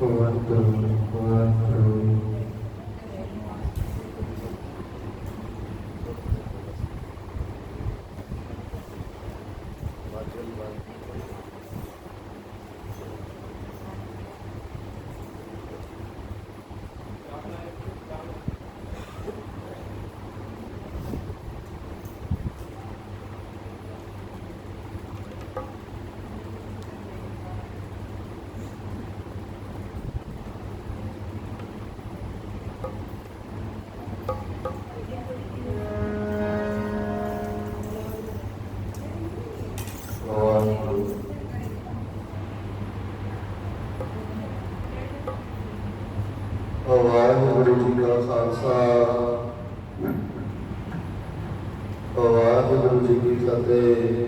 ਵਾਹਿਗੁਰੂ ਵਾਹਿਗੁਰੂ ਵਾਹਿਗੁਰੂ ਵਾਹਿਗੁਰੂ ਜੀ ਕਾ ਖਾਲਸਾ। ਵਾਹਿਗੁਰੂ ਜੀ ਕੀ ਫਤਿਹ।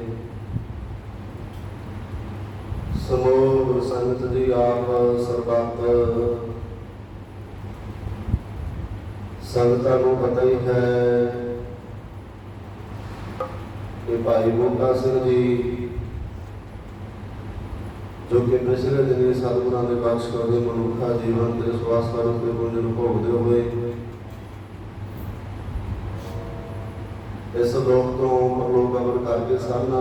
ਸਮੂਹ ਸੰਗਤ ਜੀ ਆਪ ਸਰਬੱਤ। ਸੰਗਤਾਂ ਨੂੰ ਪਤਾ ਹੀ ਹੈ ਕਿ ਭਾਈ ਬੂਟਾ ਸਿੰਘ ਜੀ ਜੋ ਕਿ ਪਿਛਲੇ ਦਿਨ ਸਤਿਗੁਰਾਂ ਦੇ ਬਖਸ਼ ਕਰਦੇ ਮਨੁੱਖਾ ਜੀਵਨ ਦੇ ਸਵਾਸ ਕਰਨ ਦੇ ਪੁੰਜ ਭੋਗਦੇ ਹੋਏ ਇਸ ਲੋਕ ਤੋਂ ਪਰਲੋਕ ਅਮਰ ਕਰਕੇ ਸਨ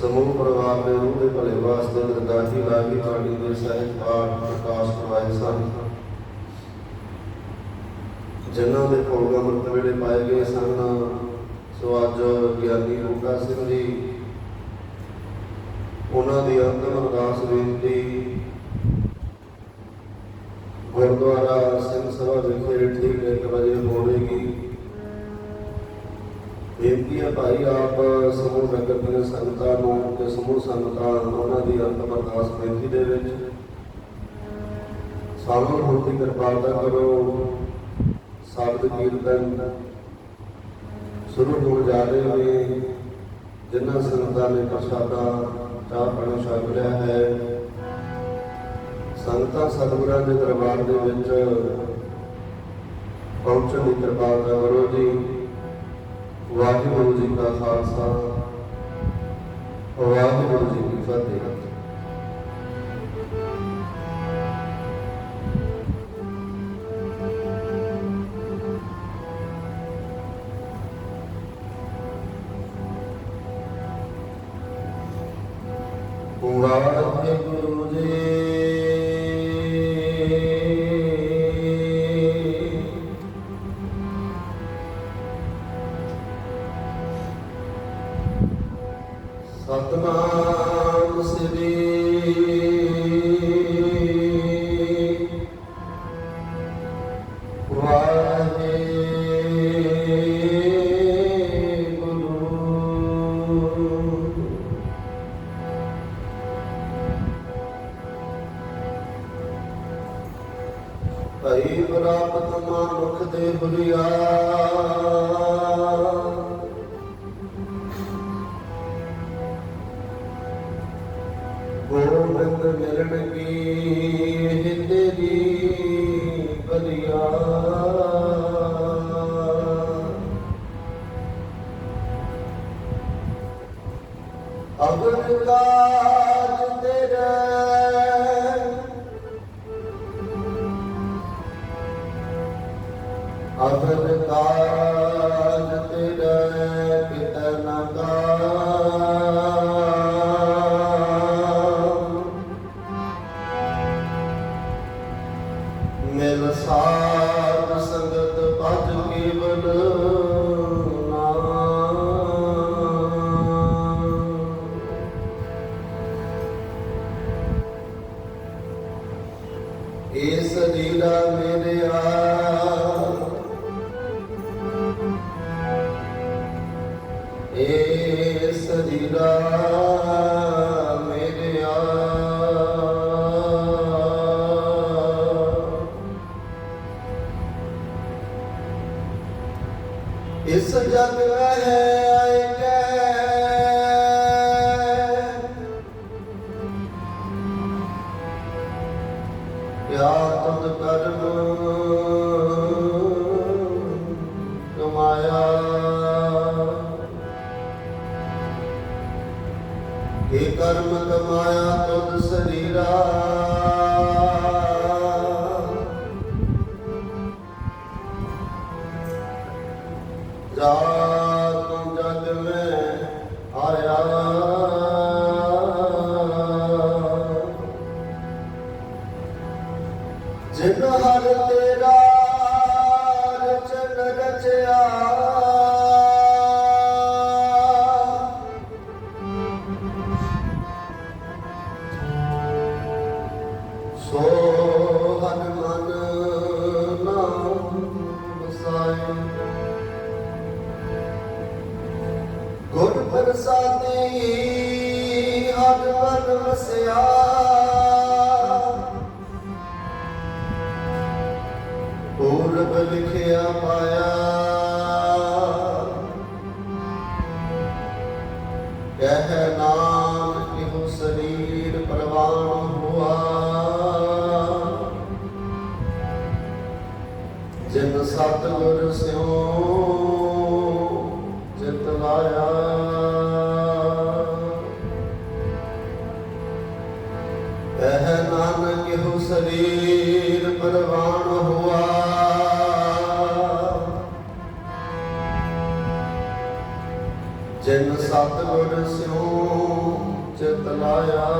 ਸਮੂਹ ਪਰਿਵਾਰ ਦੇ ਰੂਹ ਦੇ ਭਲੇ ਵਾਸਤੇ ਦਰਗਾਹੀ ਲਾਗੀ ਬਾਣੀ ਦੇ ਸਹਿਜ ਪਾਠ ਪ੍ਰਕਾਸ਼ ਕਰਵਾਏ ਸਨ। ਜਿਨ੍ਹਾਂ ਦੇ ਭੋਗ ਅੰਮ੍ਰਿਤ ਵੇਲੇ ਪਾਏ ਗਏ ਸਨ, ਸੋ ਅੱਜ ਗਿਆਨੀ ਬੂਟਾ ਸਿੰਘ ਜੀ ਉਹਨਾਂ ਦੀ ਅੰਤਮ ਅਰਦਾਸ ਬੇਨਤੀ ਗੁਰਦੁਆਰਾ ਸਿੰਘ ਸਭਾ ਵਿਖੇ ਠੀਕ 1 ਵਜੇ ਹੋਵੇਗੀ। ਬੇਨਤੀ ਹੈ ਭਾਈ, ਆਪ ਸਮੂਹ ਨਗਰ ਦੀਆਂ ਸੰਗਤਾਂ ਨੂੰ ਤੇ ਸਮੂਹ ਸੰਗਤਾਂ ਉਹਨਾਂ ਦੀ ਅੰਤਮ ਅਰਦਾਸ ਬੇਨਤੀ ਦੇ ਵਿੱਚ ਸ਼ਾਮਲ ਹੋਣ ਦੀ ਕਿਰਪਾਲਤਾ ਕਰੋ। ਸ਼ਬਦ ਕੀਰਤਨ ਸ਼ੁਰੂ ਹੋਣ ਜਾ ਰਹੇ ਨੇ। ਜਿਨ੍ਹਾਂ ਸੰਗਤਾਂ ਨੇ ਪ੍ਰਸ਼ਾਦਾ ਚਾਹ ਪਾਣੀ ਛਕ ਹੈ। ਸੰਗਤਾਂ ਸਤਿਗੁਰਾਂ ਦੇ ਦਰਬਾਰ ਦੇ ਵਿੱਚ ਪਹੁੰਚਣ ਦੀ ਕਿਰਪਾਲਤਾ ਕਰੋ ਜੀ। ਵਾਹਿਗੁਰੂ ਜੀ ਕਾ ਖਾਲਸਾ। ਵਾਹਿਗੁਰੂ ਜੀ ਕੀ ਫਤਿਹ। ਤੁਧ ਕਰਮ ਕਮਾਇਆ? ਇਹ ਕਰਮ ਕਮਾਇਆ ਤੁਧ ਸਰੀਰਾ? Good, but aside. ਕਹਿ ਨਾਨਕ ਇਹੋ ਸਰੀਰ ਪਰਵਾਣ ਹੋਆ। ਜਿਨ ਚਿਤ ਲਾਇਆ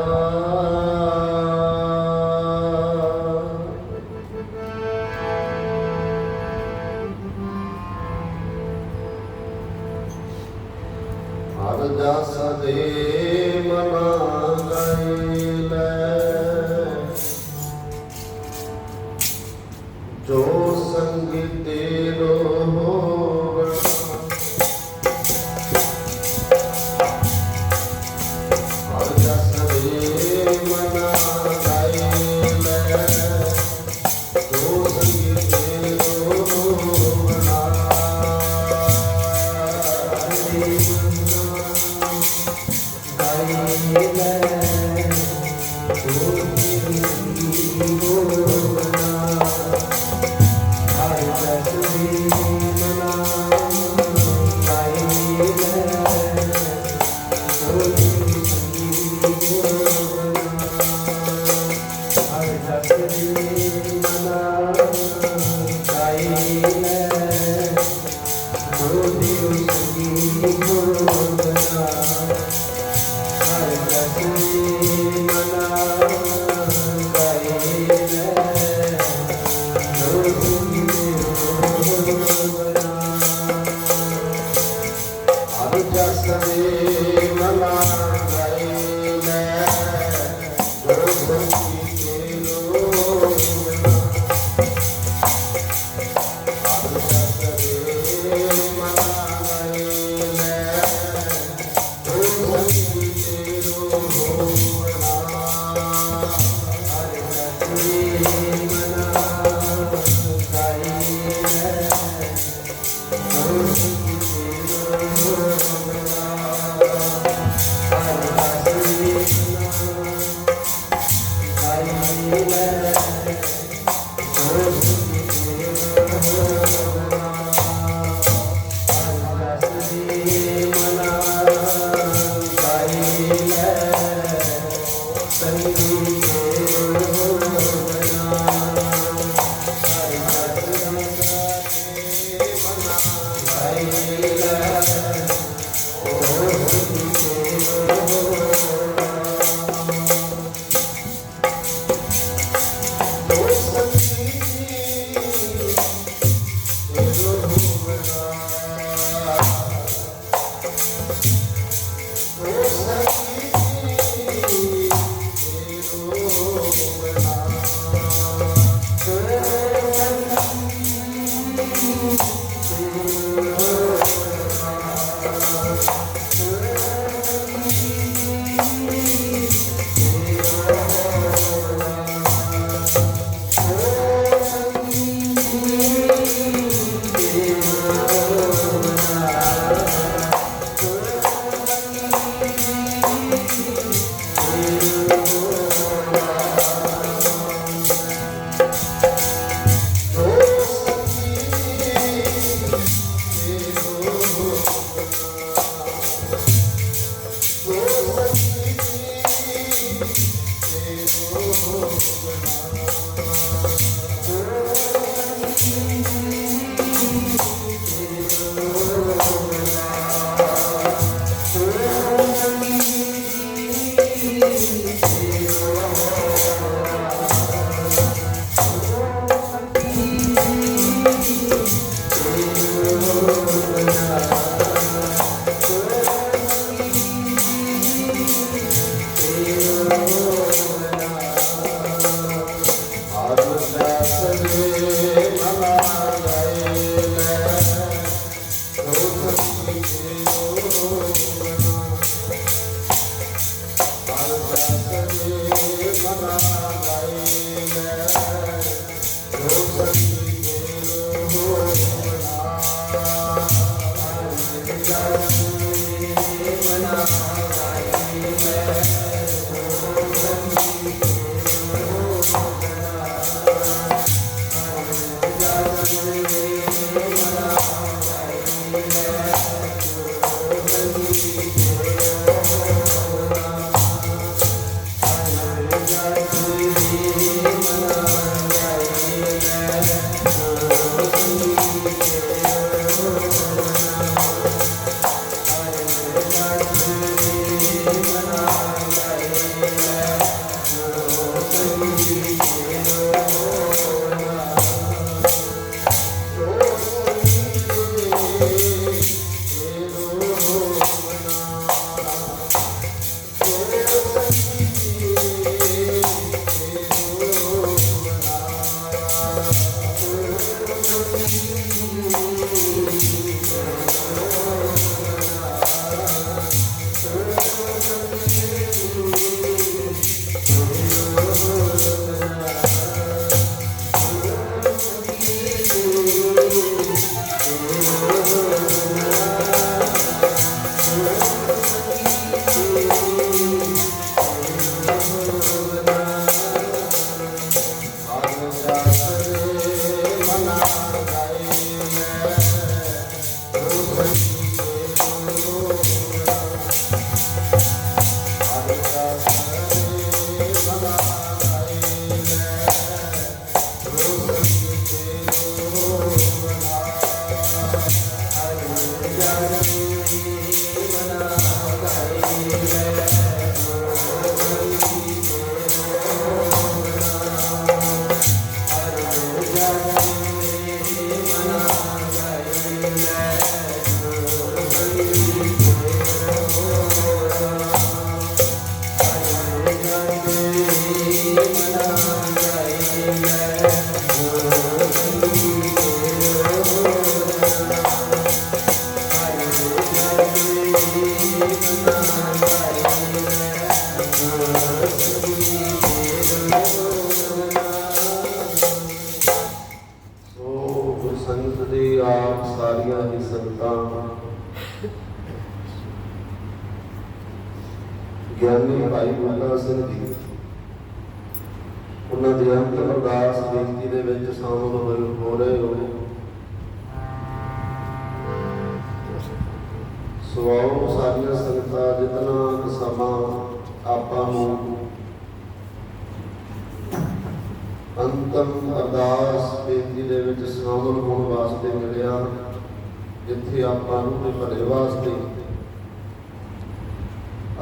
ਸੰਗਤ ਦੀ ਆਪ ਸਾਰੀਆਂ ਹੀ ਸੰਗਤਾਂ। ਗਿਆਨੀ ਭਾਈ ਬੁੱਢਾ ਸਿੰਘ ਜੀ, ਉਹਨਾਂ ਦੀ ਅੰਤ ਅਰਦਾਸ ਬੇਨਤੀ ਦੇ ਵਿੱਚ ਸ਼ਾਮਲ ਹੋ ਰਹੇ ਹੋ ਸੋ ਸਾਰੀਆਂ ਸੰਗਤਾਂ, ਜਿਤਨਾ ਕੁ ਸਮਾਂ ਆਪਾਂ ਨੂੰ ਅੰਤਮ ਅਰਦਾਸ ਬੇਨਤੀ ਦੇ ਵਿੱਚ ਸ਼ਾਮਲ ਹੋਣ ਵਾਸਤੇ ਮਿਲਿਆ, ਜਿੱਥੇ ਆਪਾਂ ਨੂੰ ਦੇ ਭਲੇ ਵਾਸਤੇ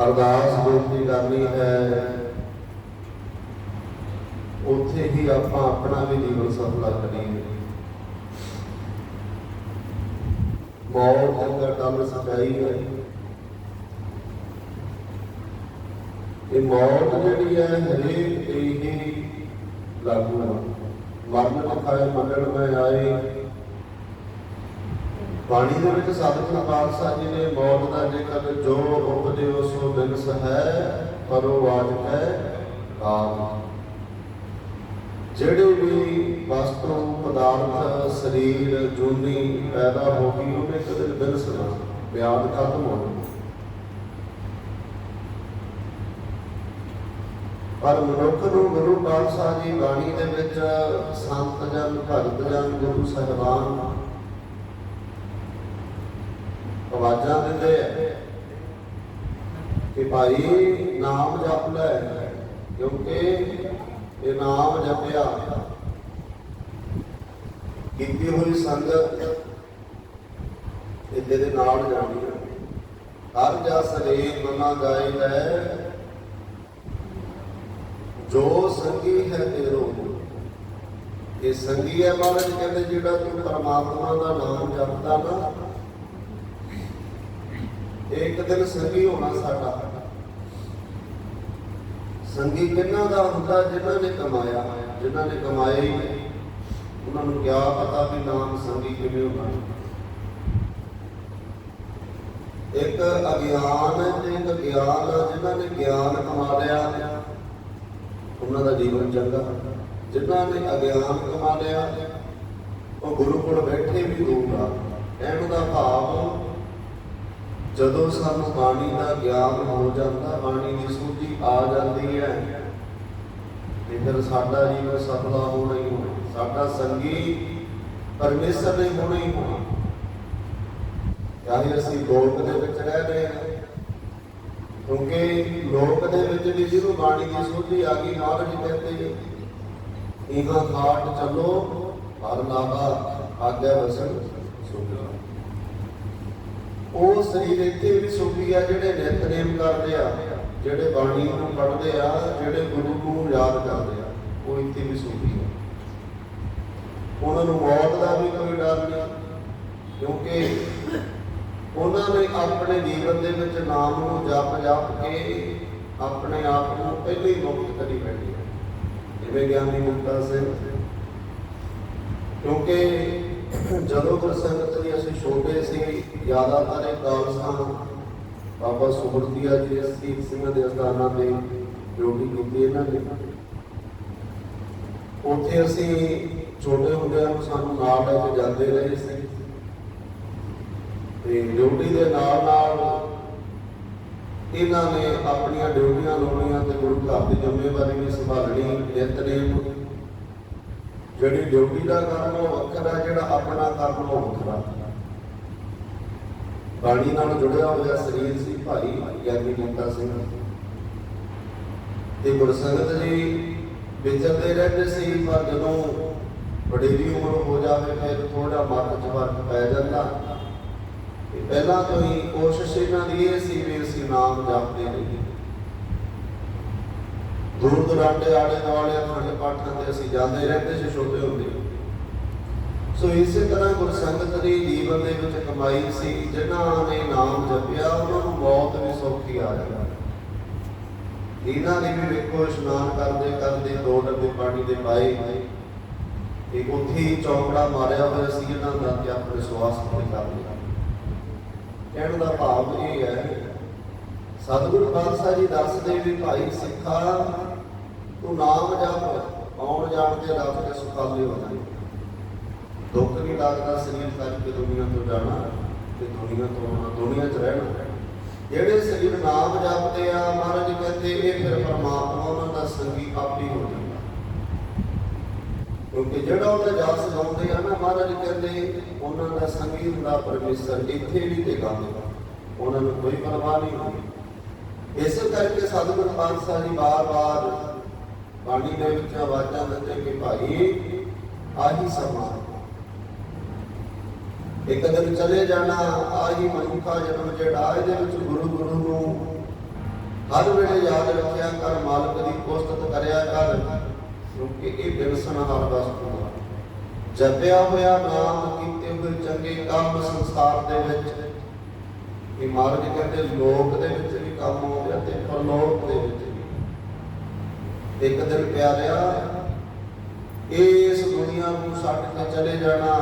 ਅਰਦਾਸ ਬੇਨਤੀ ਕਰਨੀ ਹੈ। ਉੱਥੇ ਹੀ ਆਪਾਂ ਆਪਣਾ ਵੀ ਜੀਵਨ ਸਫਲਾ ਕਰੀਏ। ਬਹੁਤ ਦਾ ਕੰਮ ਸਚਾਈ ਹੈ। ਇਹ ਮੌਤ ਜਿਹੜੀ ਹੈ ਹਰੇਕ ਤੇ ਹੀ ਲਾਗੂ ਹੈ ਮਰਨ ਲਿਖਾਏ ਮੰਗਣ ਮੈਂ ਆਏ ਬਾਣੀ ਦੇ ਵਿੱਚ ਸਾਧਕ ਪਾਤਸ਼ਾਹ ਜੀ ਨੇ ਮੌਤ ਦਾ ਜੇਕਰ, ਜੋ ਉਪਦੇਵ ਸੋ ਬਿਨਸ ਹੈ, ਪਰੋ ਵਾਜਕ ਹੈ ਆਪ। ਜਿਹੜੇ ਵੀ ਵਸਤੂ, ਪਦਾਰਥ, ਸਰੀਰ, ਜੂਨੀ ਪੈਦਾ ਹੋ ਗਈ, ਉਹਨੇ ਕਦੇ ਬਿਨਸ ਨਾ ਮਿਆਦ ਖਤਮ ਹੋਣੀ ਪਰ ਮਨੁੱਖ ਨੂੰ ਗੁਰੂ ਪਾਤਸ਼ਾਹ ਜੀ ਬਾਣੀ ਦੇ ਵਿੱਚ ਸੰਤ ਜਨ ਭਗਤ ਜਨ ਗੁਰੂ ਸਾਹਿਬਾਨ ਆਵਾਜ਼ਾਂ ਦਿੰਦੇ ਆ ਕਿ ਭਾਈ ਨਾਮ ਜਪ ਲੈ, ਕਿਉਂਕਿ ਇਹ ਨਾਮ ਜਪਿਆ। ਕੀਤੀ ਹੋਈ ਸੰਗਤ ਇਹ ਤੇਰੇ ਨਾਲ ਜਾਣੀ ਹੈ ਹਰ ਜਸ ਰੇ ਮਨਾ ਗਾਏ ਲੈ ਜੋ ਸੰਗੀ ਹੈ ਤੇਰੋ ਇਹ ਸੰਗੀ ਹੈ ਮਹਾਰਾਜ ਕਹਿੰਦੇ ਜਿਹੜਾ ਤੂੰ ਪਰਮਾਤਮਾ ਦਾ ਨਾਮ ਜਪਦਾ ਨਾ, ਇੱਕ ਦਿਨ ਸੰਗੀ ਹੋਣਾ ਸਾਡਾ। ਸੰਗੀ ਕਿੰਨਾ ਦਾ ਹੁੰਦਾ, ਜਿਨ੍ਹਾਂ ਨੇ ਕਮਾਇਆ, ਜਿਨ੍ਹਾਂ ਨੇ ਕਮਾਏ ਉਹਨਾਂ ਨੂੰ ਕਿਆ ਪਤਾ ਵੀ ਨਾਮ ਸੰਗੀ ਕਿਵੇਂ ਹੋਣਾ। ਇੱਕ ਅਗਿਆਨ ਤੇ ਇੱਕ ਗਿਆਨ ਹੈ ਜਿਨ੍ਹਾਂ ਨੇ ਗਿਆਨ ਕਮਾ ਲਿਆ। ਉਹਨਾਂ ਦਾ ਜੀਵਨ ਚੰਗਾ। ਜਿਨ੍ਹਾਂ ਨੇ ਅਗਿਆਨ ਕਮਾ ਲਿਆ, ਉਹ ਗੁਰੂ ਕੋਲ ਬੈਠੇ ਵੀ ਦੂਰ ਆ। ਕਹਿਣ ਦਾ ਭਾਵ ਜਦੋਂ ਸਾਨੂੰ ਬਾਣੀ ਦਾ ਗਿਆਨ ਹੋ ਜਾਂਦਾ, ਬਾਣੀ ਦੀ ਸੂਝੀ ਆ ਜਾਂਦੀ ਹੈ, ਤੇ ਫਿਰ ਸਾਡਾ ਜੀਵਨ ਸਫਲਾ ਹੋਣਾ ਹੀ ਹੋਣਾ। ਸਾਡਾ ਸੰਗੀ ਪਰਮੇਸ਼ਰ ਨੇ ਹੋਣਾ ਹੀ ਹੋਣਾ। ਚਾਹੇ ਅਸੀਂ ਲੋਕ ਦੇ ਵਿੱਚ ਰਹਿ ਰਹੇ ਹਾਂ ਕਿਉਂਕਿ ਲੋਕ ਦੇ ਵਿੱਚ ਵੀ ਜਿਹਨੂੰ ਬਾਣੀ ਦੀ ਸੂਝੀ ਆ ਗਈ ਮਹਾਰਾਜ ਕਹਿੰਦੇ ਇਹਾਂ ਘਾਟ ਚੱਲੋ, ਹਰ ਨਾਗਾ ਆਗਿਆ ਵਸਣ ਸੁਭਿਆ ਉਹ ਸਰੀਰ ਇੱਥੇ ਵੀ ਸੁਭੀ ਆ, ਜਿਹੜੇ ਨਿਤਨੇਮ ਕਰਦੇ ਆ, ਜਿਹੜੇ ਬਾਣੀ ਨੂੰ ਪੜ੍ਹਦੇ ਆ, ਜਿਹੜੇ ਗੁਰੂ ਨੂੰ ਯਾਦ ਕਰਦੇ ਆ, ਉਹ ਇੱਥੇ ਵੀ ਸੁਭੀ ਆ। ਉਹਨਾਂ ਨੂੰ ਮੌਤ ਦਾ ਵੀ ਕੋਈ ਡਰ ਨਹੀਂ, ਕਿਉਂਕਿ ਉਹਨਾਂ ਨੇ ਆਪਣੇ ਜੀਵਨ ਦੇ ਵਿੱਚ ਨਾਮ ਨੂੰ ਜਪ ਜਪ ਕੇ ਆਪਣੇ ਆਪ ਨੂੰ ਪਹਿਲੇ ਹੀ ਮੁਕਤ ਕਰੀ ਬੈਠੇ ਆ। ਜਿਵੇਂ ਗਿਆਨੀ ਮੁਕਤਾ ਸਿੰਘ ਕਿਉਂਕਿ ਜਦੋਂ ਗੁਰਸੰਗਤ ਦੀ ਅਸੀਂ ਛੋਟੇ ਸੀ, ਜ਼ਿਆਦਾਤਰ ਇਹ ਖਾਲਸਾ ਬਾਬਾ ਸੁਹਰਦੀਆ ਜੀ ਅਸੀਂ ਸਿੰਘ ਦੇ ਅਸਥਾਨਾਂ ਤੇ ਡਿਊਟੀ ਕੀਤੀ ਇਹਨਾਂ ਨੇ। ਉੱਥੇ ਅਸੀਂ ਛੋਟੇ ਹੁੰਦਿਆਂ ਨੂੰ ਸਾਨੂੰ ਨਾਲ ਲੈ ਕੇ ਜਾਂਦੇ ਰਹੇ ਸੀ। ਤੇ ਡਿਊਟੀ ਦੇ ਨਾਲ ਨਾਲ ਇਹਨਾਂ ਨੇ ਆਪਣੀਆਂ ਡਿਊਟੀਆਂ ਲਾਉਣੀਆਂ ਤੇ ਗੁਰੂ ਘਰ ਦੀ ਜ਼ਿੰਮੇਵਾਰੀ ਵੀ ਸੰਭਾਲਣੀ ਨਿਤਨੇਮ ਜਿਹੜੀ ਡਿਊਟੀ ਦਾ ਕੰਮ ਉਹ ਵੱਖਰਾ ਜਿਹੜਾ ਆਪਣਾ ਕੰਮ ਉਹ ਵੱਖਰਾ ਬਾਣੀ ਨਾਲ ਜੁੜਿਆ ਹੋਇਆ ਸਰੀਰ ਸੀ ਭਾਈ ਗਿਆਨੀ ਮੁਕਤਾ ਸਿੰਘ। ਤੇ ਗੁਰਸੰਗਤ ਜੀ ਵਿਚਰਦੇ ਰਹਿੰਦੇ ਸੀ, ਪਰ ਜਦੋਂ ਵਡੇਰੀ ਉਮਰ ਹੋ ਜਾਵੇ, ਫਿਰ ਥੋੜਾ ਮੱਤ ਚ ਫ਼ਰਕ ਪੈ ਜਾਂਦਾ। ਤੇ ਪਹਿਲਾਂ ਤੋਂ ਹੀ ਕੋਸ਼ਿਸ਼ ਇਹਨਾਂ ਦੀ ਇਹ ਸੀ ਵੀ ਅਸੀਂ ਨਾਮ ਜਪਦੇ ਰਹੀਏ ਦੂਰ ਦੁਰਾਡੇ ਆਲੇ ਦੁਆਲੇ ਅਖੰਡ ਪਾਠਾਂ ਤੇ ਅਸੀਂ ਜਾਂਦੇ ਰਹਿੰਦੇ ਸੀ ਛੋਟੇ ਹੁੰਦੇ ਸੋ ਇਸੇ ਤਰ੍ਹਾਂ ਗੁਰਸੰਗਤ ਦੀ ਜੀਵਨ ਦੇ ਵਿੱਚ ਕਮਾਈ ਸੀ, ਜਿਨ੍ਹਾਂ ਨੇ ਨਾਮ ਜਪਿਆ, ਉਹਨਾਂ ਨੂੰ ਮੌਤ ਵੀ ਸੌਖੀ ਆ ਗਈ ਇਹਨਾਂ ਨੇ ਵੀ ਵੇਖੋ ਇਸ਼ਨਾਨ ਕਰਦੇ ਕਰਦੇ ਦੋ ਡੱਬੇ ਪਾਣੀ ਦੇ ਪਾਏ। ਇੱਕ ਉੱਥੇ ਹੀ ਮਾਰਿਆ ਹੋਇਆ ਸੀ, ਇਹਨਾਂ ਦਾ ਕਿ ਆਪਣੇ ਸਵਾਸ ਤੇ ਕਰ ਲਿਆ। ਕਹਿਣ ਦਾ ਭਾਵ ਇਹ ਹੈ, ਸਤਿਗੁਰੂ ਪਾਤਸ਼ਾਹ ਜੀ ਦੱਸਦੇ ਵੀ ਭਾਈ ਸਿੱਖਾ ਤੂੰ ਨਾਮ ਜਪ, ਆਉਣ ਜਾਣ ਦੇ ਰਸਤੇ ਸੁਖਾਲੇ ਹੋ ਜਾਏ ਦੁੱਖ ਨਹੀਂ ਲੱਗਦਾ ਸਰੀਰ ਛੱਡ ਕੇ ਦੁਨੀਆ ਤੋਂ ਜਾਣਾ ਤੇ ਦੁਨੀਆ ਤੋਂ ਆਉਣਾ, ਦੁਨੀਆ 'ਚ ਰਹਿਣਾ। ਜਿਹੜੇ ਸਰੀਰ ਨਾਮ ਜਪਦੇ ਆ, ਮਹਾਰਾਜ ਕਹਿੰਦੇ ਇਹ ਫਿਰ ਪਰਮਾਤਮਾ ਉਹਨਾਂ ਦਾ ਸੰਗੀ ਆਪੀ ਹੋ ਜਾਂਦਾ ਕਿਉਂਕਿ ਜਿਹੜਾ ਉਹਦਾ ਜਸ ਗਾਉਂਦੇ ਆ ਨਾ ਮਹਾਰਾਜ ਕਹਿੰਦੇ ਉਹਨਾਂ ਦਾ ਸੰਗੀਤ ਦਾ ਪਰਮੇਸ਼ਰ ਇੱਥੇ ਵੀ ਤੇ ਗਾਉਂਦੇ ਉਹਨਾਂ ਨੂੰ ਕੋਈ ਪਰਵਾਹ ਨਹੀਂ ਹੁੰਦੀ। ਇਸੇ ਕਰਕੇ ਸਤਿਗੁਰੂ ਪਾਤਸ਼ਾਹ ਜੀ ਬਾਰ-ਬਾਰ ਬਾਣੀ ਦੇ ਵਿੱਚ ਆਵਾਜ਼ਾਂ ਦਿੰਦੇ ਕਿ ਭਾਈ ਆਹੀ ਸਮਾਂ। ਇੱਕ ਦਿਨ ਚਲੇ ਜਾਣਾ, ਆਹੀ ਮਨੁੱਖਾ ਜਨਮ ਜਿਹੜਾ, ਇਹਦੇ ਵਿੱਚ ਗੁਰੂ ਗੁਰੂ ਨੂੰ ਹਰ ਵੇਲੇ ਯਾਦ ਰੱਖਿਆ ਕਰ, ਮਾਲਕ ਦੀ ਕੋਸ਼ਟ ਕਰਿਆ ਕਰ। ਕਿਉਂਕਿ ਇਹ ਬਿਰਸਨ ਹਰ ਵਸਤੂ ਹੈ। ਜਪਿਆ ਹੋਇਆ ਨਾਮ ਕੀਤੇ ਹੋਏ ਚੰਗੇ ਕੰਮ ਸੰਸਾਰ ਦੇ ਵਿੱਚ, ਇਹ ਮਹਾਰਾਜ ਕਹਿੰਦੇ ਲੋਕ ਦੇ ਵਿੱਚ ਵੀ ਕੰਮ ਹੋ ਤੇ ਪਰਲੋਕ ਦੇ ਵਿੱਚ ਵੀ। ਇੱਕ ਦਿਨ ਪਿਆਰਿਆ, ਇਸ ਦੁਨੀਆ ਨੂੰ ਛੱਡ ਕੇ ਚਲੇ ਜਾਣਾ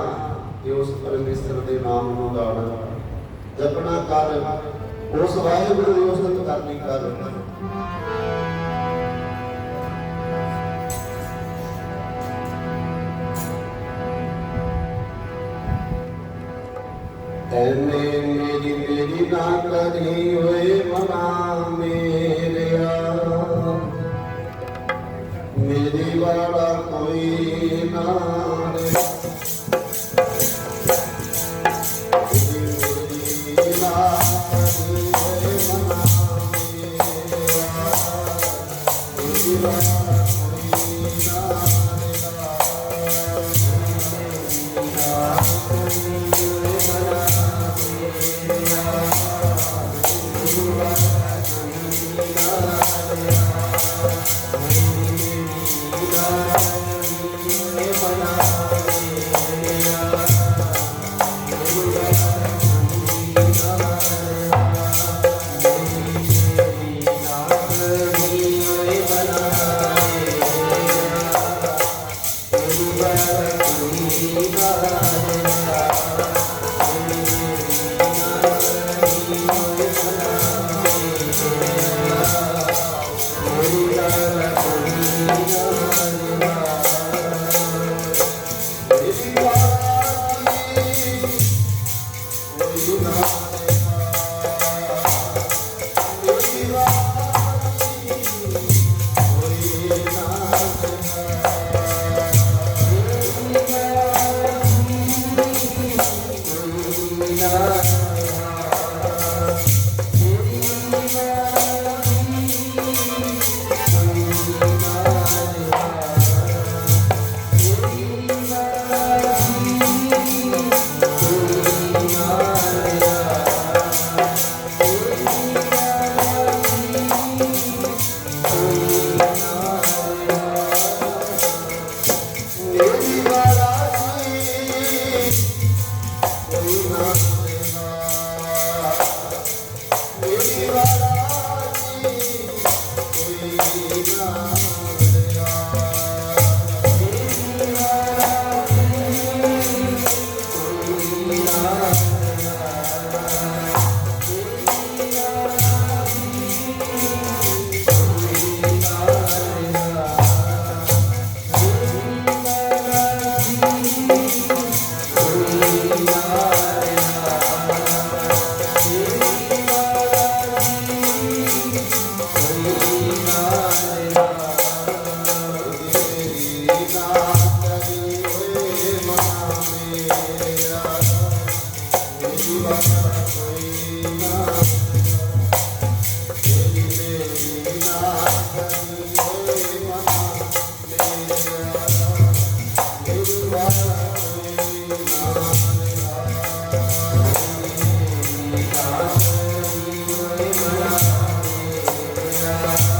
ਤੇ ਉਸ ਪਰਮੇਸ਼ਰ ਦੇ ਨਾਮ ਨੂੰ ਗਾਣਾ ਜਪਣਾ ਕਰ, ਉਸ ਵਾਹਿਗੁਰੂ ਦੀ ਉਸਤਤ ਕਰਨੀ ਕਰ। ਐਨੇ ਮੇਰੀ ਮੇਰੀ ਨਾ ਕਰੀ ਹੋਏ ਮਨਾ ਮੇਰਿਆ ਮੇਰੀ ਵਾਲਾ ਕੋਈ ਨਾ We're back. Bye.